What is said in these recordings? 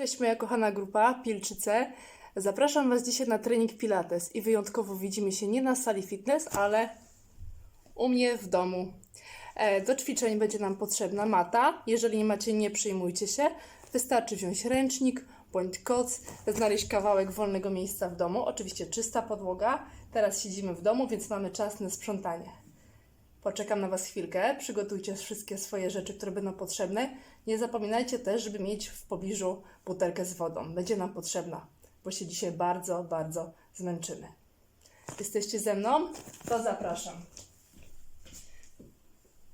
Cześć moja kochana grupa Pilczyce. Zapraszam Was dzisiaj na trening Pilates i wyjątkowo widzimy się nie na sali fitness, ale u mnie w domu. E, Do ćwiczeń będzie nam potrzebna mata. Jeżeli nie macie, nie przejmujcie się. Wystarczy wziąć ręcznik bądź koc, znaleźć kawałek wolnego miejsca w domu. Oczywiście czysta podłoga. Teraz siedzimy w domu, więc mamy czas na sprzątanie. Poczekam na Was chwilkę, przygotujcie wszystkie swoje rzeczy, które będą potrzebne. Nie zapominajcie też, żeby mieć w pobliżu butelkę z wodą. Będzie nam potrzebna, bo się dzisiaj bardzo, bardzo zmęczymy. Jesteście ze mną? To zapraszam.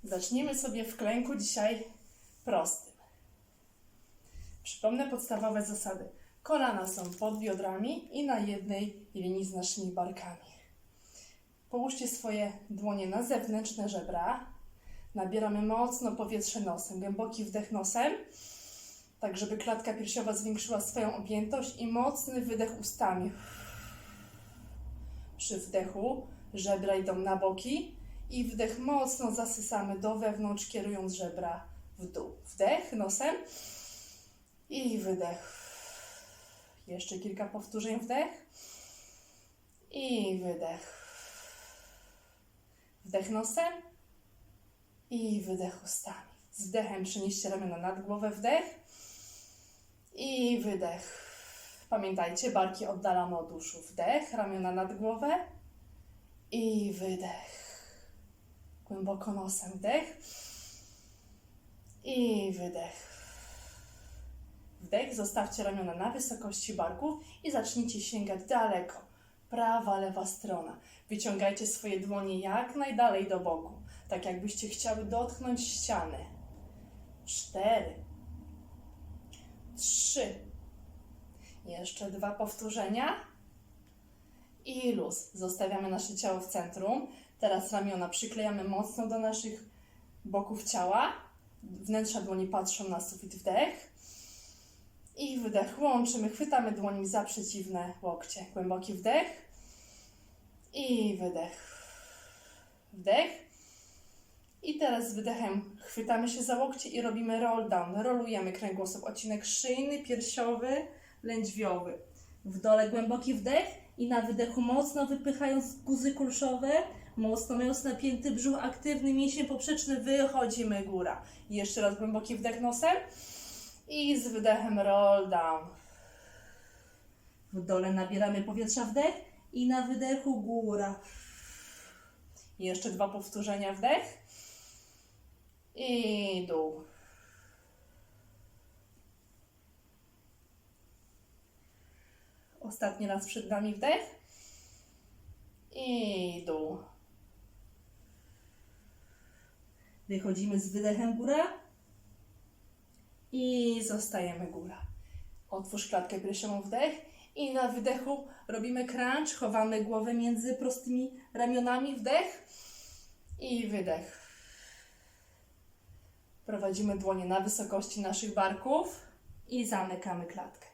Zaczniemy sobie w klęku dzisiaj prostym. Przypomnę podstawowe zasady. Kolana są pod biodrami i na jednej linii z naszymi barkami. Połóżcie swoje dłonie na zewnętrzne żebra. Nabieramy mocno powietrze nosem, głęboki wdech nosem, tak żeby klatka piersiowa zwiększyła swoją objętość i mocny wydech ustami. Przy wdechu żebra idą na boki i wdech mocno zasysamy do wewnątrz, kierując żebra w dół. Wdech nosem i wydech. Jeszcze kilka powtórzeń wdech i wydech. Wdech nosem i wydech ustami. Z wdechem przenieście ramiona nad głowę, wdech i wydech. Pamiętajcie, barki oddalamy od uszu. Wdech, ramiona nad głowę i wydech. Głęboko nosem, wdech i wydech. Wdech, zostawcie ramiona na wysokości barków i zacznijcie sięgać daleko. Prawa, lewa strona. Wyciągajcie swoje dłonie jak najdalej do boku, tak jakbyście chciały dotknąć ściany. Cztery. Trzy. Jeszcze dwa powtórzenia. I luz. Zostawiamy nasze ciało w centrum. Teraz ramiona przyklejamy mocno do naszych boków ciała. Wnętrza dłoni patrzą na sufit. Wdech. I wydech. Łączymy. Chwytamy dłońmi za przeciwne łokcie. Głęboki wdech. I wydech. Wdech. I teraz z wydechem chwytamy się za łokcie i robimy roll down. Rolujemy kręgosłup, odcinek szyjny, piersiowy, lędźwiowy. W dole głęboki wdech i na wydechu mocno wypychając guzy kulszowe, mocno mając napięty brzuch, aktywny mięsień poprzeczny, wychodzimy góra. Jeszcze raz głęboki wdech nosem i z wydechem roll down. W dole nabieramy powietrza wdech i na wydechu góra. Jeszcze dwa powtórzenia wdech i dół. Ostatni raz przed nami wdech i dół. Wychodzimy z wydechem góra i zostajemy góra. Otwórz klatkę piersiową wdech i na wydechu robimy crunch, chowamy głowę między prostymi ramionami, wdech i wydech. Prowadzimy dłonie na wysokości naszych barków i zamykamy klatkę.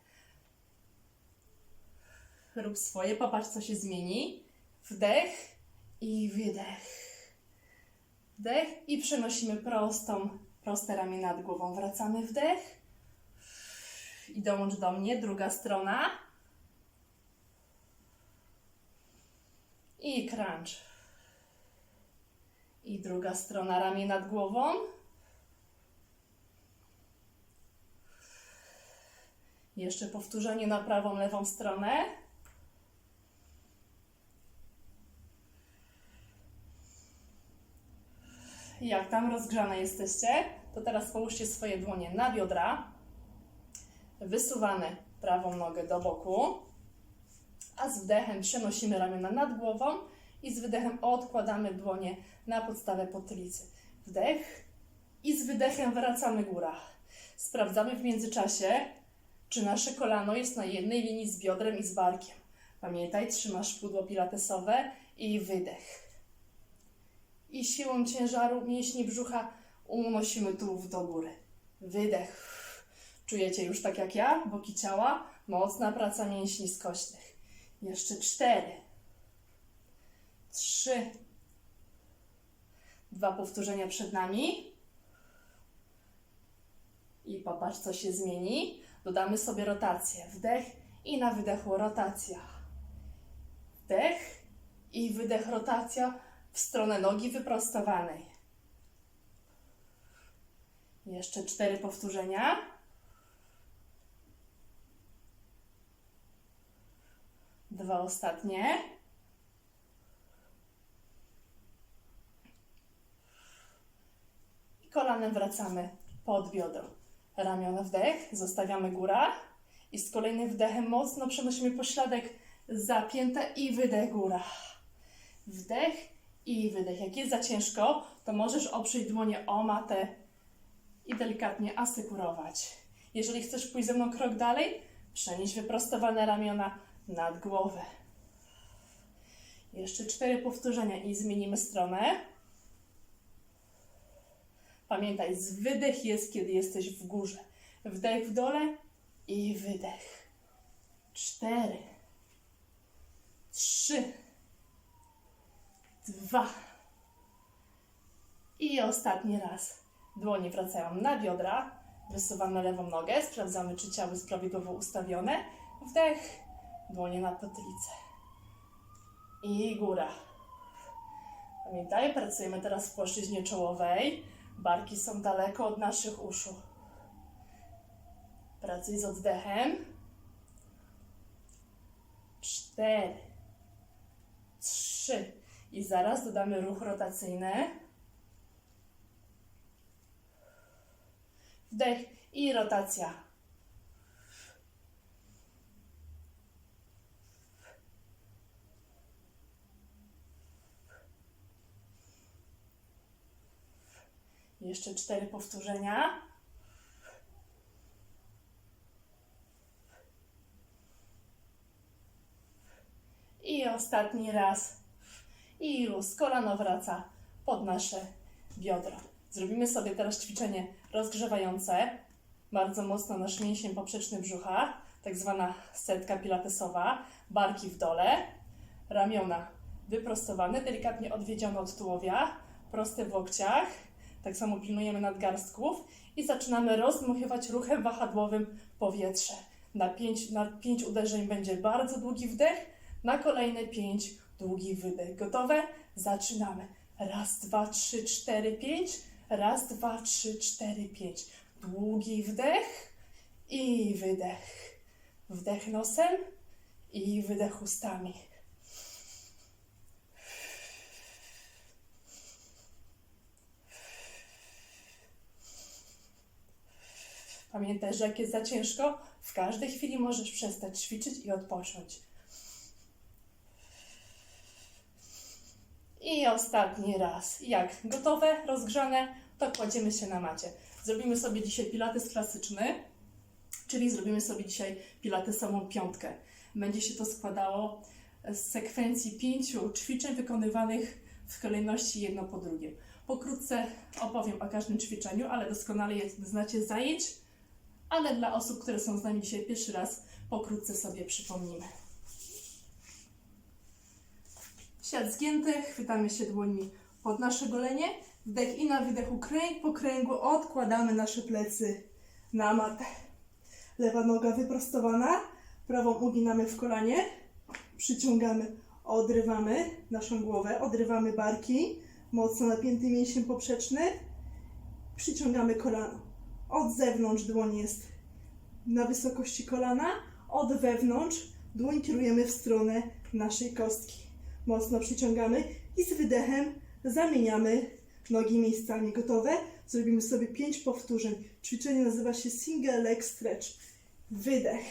Rób swoje, popatrz co się zmieni. Wdech i wydech. Wdech i przenosimy prostą, proste ramię nad głową. Wracamy wdech i dołącz do mnie, druga strona. I crunch. I druga strona, ramię nad głową. Jeszcze powtórzenie na prawą, lewą stronę. Jak tam rozgrzane jesteście, to teraz połóżcie swoje dłonie na biodra. Wysuwamy prawą nogę do boku, a z wdechem przenosimy ramiona nad głową i z wydechem odkładamy dłonie na podstawę potylicy. Wdech i z wydechem wracamy góra. Sprawdzamy w międzyczasie, czy nasze kolano jest na jednej linii z biodrem i z barkiem. Pamiętaj, trzymasz pudło pilatesowe i wydech. I siłą ciężaru mięśni brzucha unosimy tułów do góry. Wydech. Czujecie już tak jak ja, boki ciała, mocna praca mięśni skośnych. Jeszcze cztery, trzy, dwa powtórzenia przed nami. I popatrz, co się zmieni. Dodamy sobie rotację. Wdech i na wydechu rotacja. Wdech i wydech rotacja w stronę nogi wyprostowanej. Jeszcze cztery powtórzenia. Dwa ostatnie. I kolanem wracamy pod biodro. Ramiona wdech, zostawiamy góra i z kolejnym wdechem mocno przenosimy pośladek za piętę i wydech góra. Wdech i wydech. Jak jest za ciężko, to możesz oprzeć dłonie o matę i delikatnie asykurować. Jeżeli chcesz pójść ze mną krok dalej, przenieś wyprostowane ramiona nad głowę. Jeszcze cztery powtórzenia i zmienimy stronę. Pamiętaj, wydech jest, kiedy jesteś w górze. Wdech w dole i wydech. Cztery. Trzy. Dwa. I ostatni raz. Dłonie wracają na biodra. Wysuwamy lewą nogę. Sprawdzamy, czy ciało jest prawidłowo ustawione. Wdech. Dłonie na potylicę. I góra. Pamiętaj, pracujemy teraz w płaszczyźnie czołowej. Barki są daleko od naszych uszu. Pracuj z oddechem. Cztery. Trzy. I zaraz dodamy ruch rotacyjny. Wdech i rotacja. Jeszcze cztery powtórzenia. I ostatni raz. I luz. Kolano wraca pod nasze biodra. Zrobimy sobie teraz ćwiczenie rozgrzewające. Bardzo mocno nasz mięsień poprzeczny brzucha, tak zwana setka pilatesowa. Barki w dole, ramiona wyprostowane, delikatnie odwiedzione od tułowia, proste w łokciach. Tak samo pilnujemy nadgarstków i zaczynamy rozdmuchywać ruchem wahadłowym powietrze. Na pięć, na pięć uderzeń będzie bardzo długi wdech, na kolejne pięć długi wydech. Gotowe? Zaczynamy. Raz, dwa, trzy, cztery, pięć. Raz, dwa, trzy, cztery, pięć. Długi wdech i wydech. Wdech nosem i wydech ustami. Pamiętaj, że jak jest za ciężko, w każdej chwili możesz przestać ćwiczyć i odpocząć. I ostatni raz. Jak gotowe, rozgrzane, to kładziemy się na macie. Zrobimy sobie dzisiaj pilates klasyczny, czyli zrobimy sobie dzisiaj pilatesową piątkę. Będzie się to składało z sekwencji pięciu ćwiczeń wykonywanych w kolejności jedno po drugim. Pokrótce opowiem o każdym ćwiczeniu, ale doskonale je znacie zajęć, ale dla osób, które są z nami dzisiaj pierwszy raz, pokrótce sobie przypomnimy. Siat zgięty, chwytamy się dłońmi pod nasze golenie. Wdech i na wydechu kręg po kręgu odkładamy nasze plecy na matę. Lewa noga wyprostowana, prawą uginamy w kolanie, przyciągamy, odrywamy naszą głowę, odrywamy barki, mocno napięty mięsień poprzeczny, przyciągamy kolano. Od zewnątrz dłoń jest na wysokości kolana, od wewnątrz dłoń kierujemy w stronę naszej kostki mocno przyciągamy i z wydechem zamieniamy nogi miejscami. Gotowe? Zrobimy sobie 5 powtórzeń. Ćwiczenie nazywa się single leg stretch. Wydech,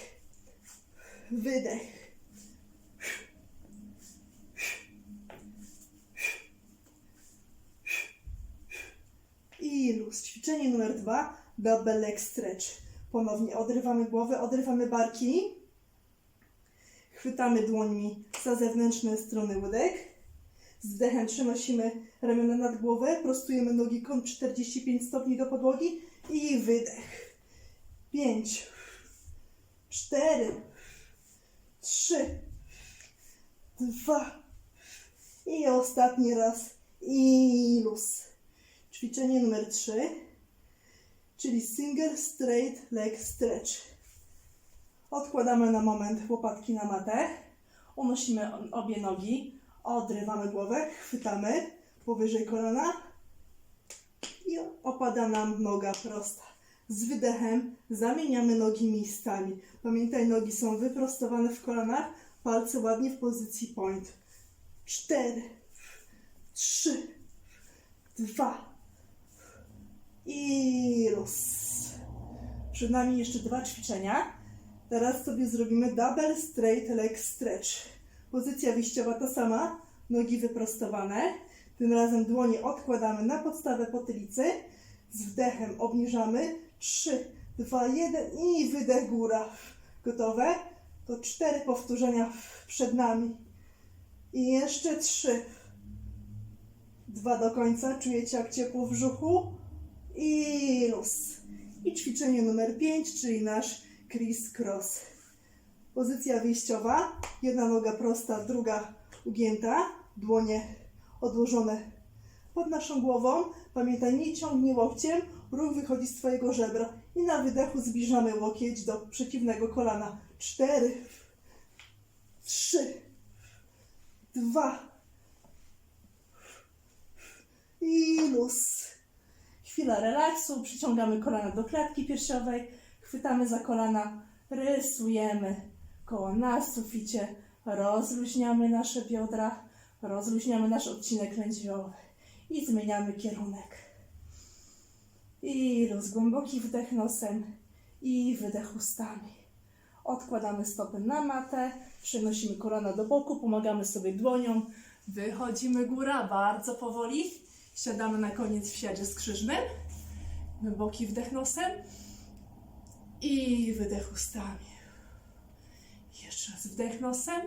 wydech. I luz. Ćwiczenie numer dwa, double leg stretch. Ponownie odrywamy głowę, odrywamy barki. Chwytamy dłońmi za zewnętrzne strony łydek. Z wdechem przenosimy ramiona nad głowę, prostujemy nogi kąt 45 stopni do podłogi i wydech. 5, 4, 3, 2 i ostatni raz i luz. Ćwiczenie numer 3, czyli single straight leg stretch. Odkładamy na moment łopatki na matę. Unosimy obie nogi. Odrywamy głowę, chwytamy powyżej kolana i opada nam noga prosta. Z wydechem zamieniamy nogi miejscami. Pamiętaj, nogi są wyprostowane w kolanach, palce ładnie w pozycji point. Cztery, trzy, dwa i luz. Przed nami jeszcze dwa ćwiczenia. Teraz sobie zrobimy double straight leg stretch. Pozycja wyjściowa ta sama, nogi wyprostowane. Tym razem dłonie odkładamy na podstawę potylicy. Z wdechem obniżamy. 3, 2, 1 i wydech góra. Gotowe? To cztery powtórzenia przed nami. I jeszcze trzy. Dwa do końca. Czujecie jak ciepło w brzuchu? I luz. I ćwiczenie numer 5, czyli nasz criss cross. Pozycja wyjściowa. Jedna noga prosta, druga ugięta. Dłonie odłożone pod naszą głową. Pamiętaj, nie ciągnij łokciem. Ruch wychodzi z Twojego żebra. I na wydechu zbliżamy łokieć do przeciwnego kolana. Cztery, trzy, dwa i luz. Chwila relaksu, przyciągamy kolana do klatki piersiowej, chwytamy za kolana, rysujemy. Koło na suficie, rozluźniamy nasze biodra, rozluźniamy nasz odcinek lędźwiowy i zmieniamy kierunek. I luz, głęboki wdech nosem i wydech ustami. Odkładamy stopy na matę, przenosimy kolana do boku, pomagamy sobie dłonią, wychodzimy góra bardzo powoli, siadamy na koniec w siadzie skrzyżnym, głęboki wdech nosem i wydech ustami. Jeszcze raz wdech nosem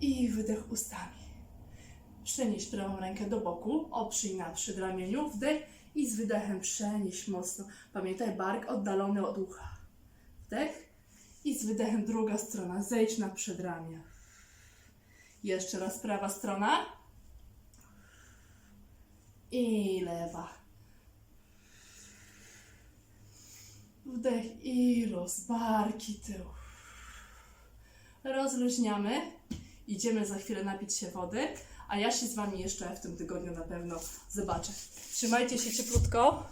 i wydech ustami. Przenieś prawą rękę do boku, oprzyj na przedramieniu, wdech i z wydechem przenieś mocno. Pamiętaj, bark oddalony od ucha. Wdech i z wydechem druga strona, zejdź na przedramię. Jeszcze raz prawa strona i lewa. Wdech i luz, barki tył. Rozluźniamy. Idziemy za chwilę napić się wody, a ja się z Wami jeszcze w tym tygodniu na pewno zobaczę. Trzymajcie się cieplutko.